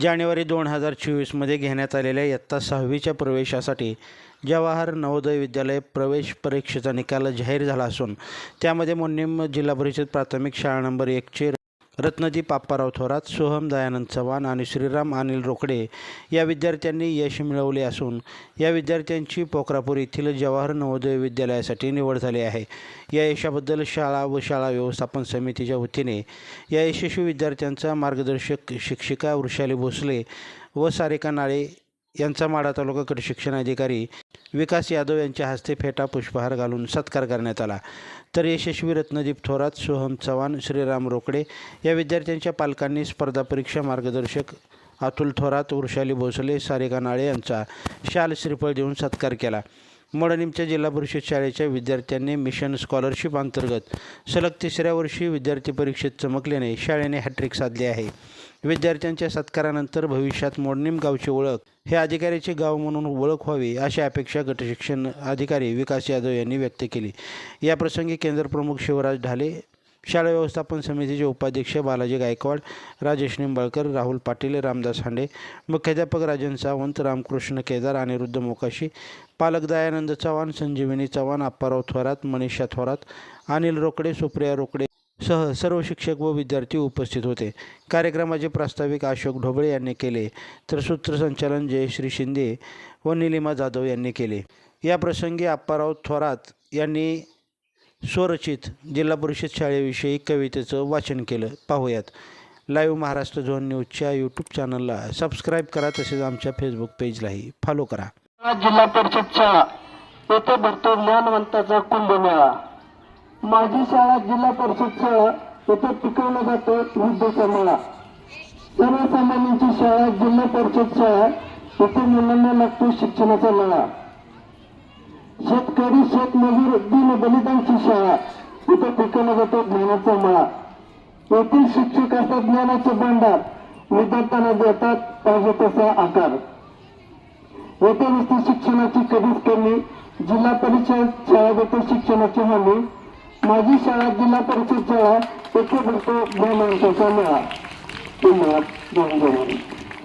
जानेवारी दोन हजार चोवीसमध्ये घेण्यात आलेल्या इयत्ता सहावीच्या प्रवेशासाठी जवाहर नवोदय विद्यालय प्रवेश परीक्षेचा निकाल जाहीर झाला असून त्यामध्ये मोन्नीम जिल्हा परिषद प्राथमिक शाळा नंबर एकचे रत्नजी पाप्पाराव थोरात सोहम दयानंद चव्हाण आणि श्रीराम अनिल रोकडे या विद्यार्थ्यांनी यश मिळवले असून या विद्यार्थ्यांची पोखरापूर येथील जवाहर नवोदय विद्यालयासाठी निवड झाली आहे. या यशाबद्दल शाळा व शाळा व्यवस्थापन समितीच्या वतीने या यशस्वी विद्यार्थ्यांचा मार्गदर्शक शिक्षिका वृषाली भोसले व सारिका नाळे यांचा माढा तालुका शिक्षण अधिकारी विकास यादव यांच्या हस्ते फेटा पुष्पहार घालून सत्कार करण्यात आला. तर यशस्वी रत्नदीप थोरात सोहम चव्हाण श्रीराम रोकडे या विद्यार्थ्यांच्या पालकांनी स्पर्धा परीक्षा मार्गदर्शक अतुल थोरात वृषाली भोसले सारिका नाळे यांचा शाल श्रीफळ देऊन सत्कार केला. मडणीमच्या जिल्हा परिषद शाळेच्या विद्यार्थ्यांनी मिशन स्कॉलरशिप अंतर्गत सलग तिसऱ्या वर्षी विद्यार्थी परीक्षेत चमकल्याने शाळेने हॅट्रिक साधली आहे. विद्यार्थ्यांच्या सत्कारानंतर भविष्यात मोडणीम गावची ओळख हे अधिकाऱ्याचे गाव म्हणून ओळख व्हावी अशी अपेक्षा गटशिक्षण अधिकारी विकास यादव यांनी व्यक्त केली. याप्रसंगी केंद्रप्रमुख शिवराज ढाले शाळा व्यवस्थापन समितीचे उपाध्यक्ष बालाजी गायकवाड राजेश निंबाळकर राहुल पाटील रामदास हांडे मुख्याध्यापक राजन सावंत रामकृष्ण केदार अनिरुद्ध मोकाशी पालक दयानंद चव्हाण संजीवनी चव्हाण अप्पाराव थोरात मनीषा थोरात अनिल रोकडे सुप्रिया रोकडे सह सर्व शिक्षक व विद्यार्थी उपस्थित होते. कार्यक्रमाचे प्रास्ताविक अशोक ढोबळे यांनी केले. तर सूत्रसंचालन जयश्री शिंदे व निलिमा जाधव यांनी केले. या प्रसंगी अप्पाराव थोरात यांनी स्वरचित जिल्हा परिषद शाळेविषयी कवितेचं वाचन केलं. पाहूयात. लाईव्ह महाराष्ट्र झोन न्यूजच्या यूट्यूब चॅनलला सबस्क्राईब करा तसेच आमच्या फेसबुक पेजलाही फॉलो करा. जिल्हा परिषद शाळा येथे भरतो ज्ञानवंताचा कुंभमेळा. माझी शाळा जिल्हा परिषद शाळा येथे पिकवला जातो विद्येचा मेळा. सर्वसामान्यांची शाळा जिल्हा परिषद शाळा येथे मुलांना लागतो शिक्षणाचा मेळा. शेतकरी शेतमजूर दिन बलिदानची शाळा. इथं पिकवला जातो ज्ञानाचा मळा. येथील शिक्षक असतात ज्ञानाचे भांडार. विद्यार्थ्यांना देतात पाहिजे तसा आकार. येथे नुसती शिक्षणाची कधीच कमी जिल्हा परिषद शाळा देते शिक्षणाची हमी. माझी शाळा जिल्हा परिषद शाळा येथे भरतो ज्ञानांचा मेळा. धन्यवाद. दोन